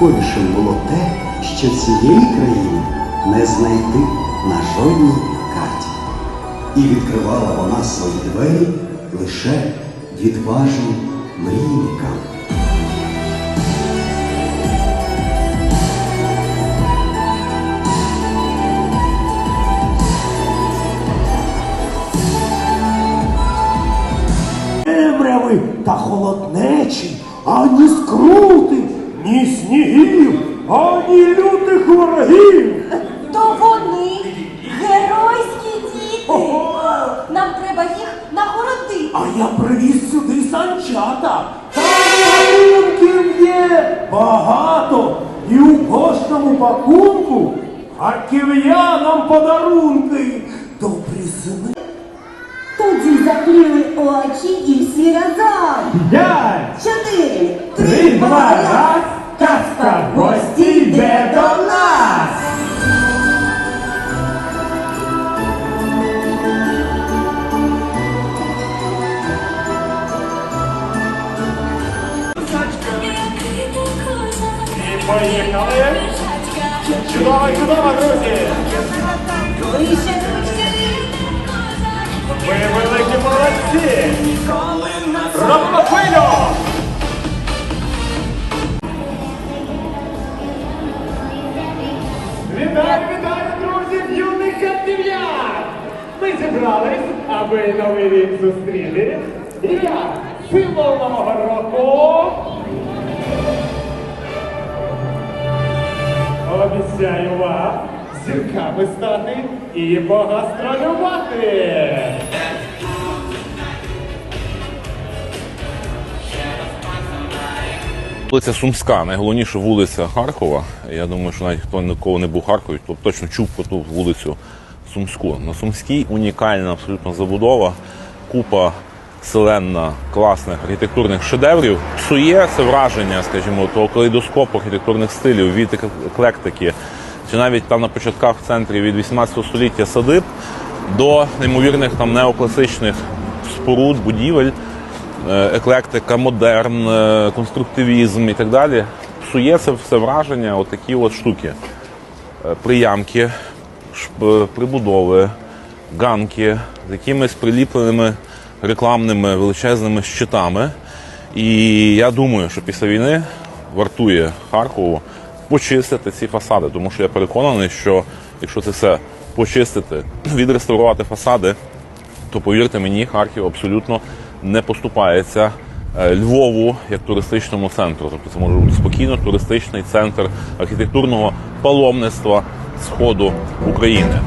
казковішим було те, що цієї країни не знайти на жодній карті. І відкривала вона свої двері лише відважним мрійникам. темряви та холоднечі, ані скрути, ні снігів, ані лютих ворогів. То вони геройські діти. Нам треба їх нагородити. А я привіз сюди санчата. Там пакунків є багато. І у кожному пакунку харків'янам подарунки. Добрі сини. Тоді закрили очі і всі разом. П'ять, поїхали. Чудово, чудово, друзі. Ви великі молодці! Робимо хвилю! Вітаю, вітаю, друзі, в юних харків'ян! Ми зібрались, аби новий рік зустріли. І я, символ нового року, обіцяю вам зірками стати і погастролювати. Вулиця Сумська, найголовніша вулиця Харкова. Я думаю, що навіть хто ніколи не був у Харкові, то точно чув про ту вулицю Сумську. На Сумській унікальна абсолютно забудова, купа селенна класних архітектурних шедеврів. Псує це враження, скажімо, того калейдоскопу архітектурних стилів від еклектики, чи навіть там на початках в центрі від 18 століття садиб до неймовірних там неокласичних споруд, будівель е, еклектика, модерн, е, конструктивізм і так далі. Псує це все враження, отакі от штуки. Е, Приямки, прибудови, ганки з якимись приліпленими рекламними величезними щитами. І я думаю, що після війни вартує Харкову почистити ці фасади, тому що я переконаний, що якщо це все почистити, відреставрувати фасади, то повірте мені, Харків абсолютно не поступається е, Львову як туристичному центру. Тобто це може бути спокійно туристичний центр архітектурного паломництва сходу України.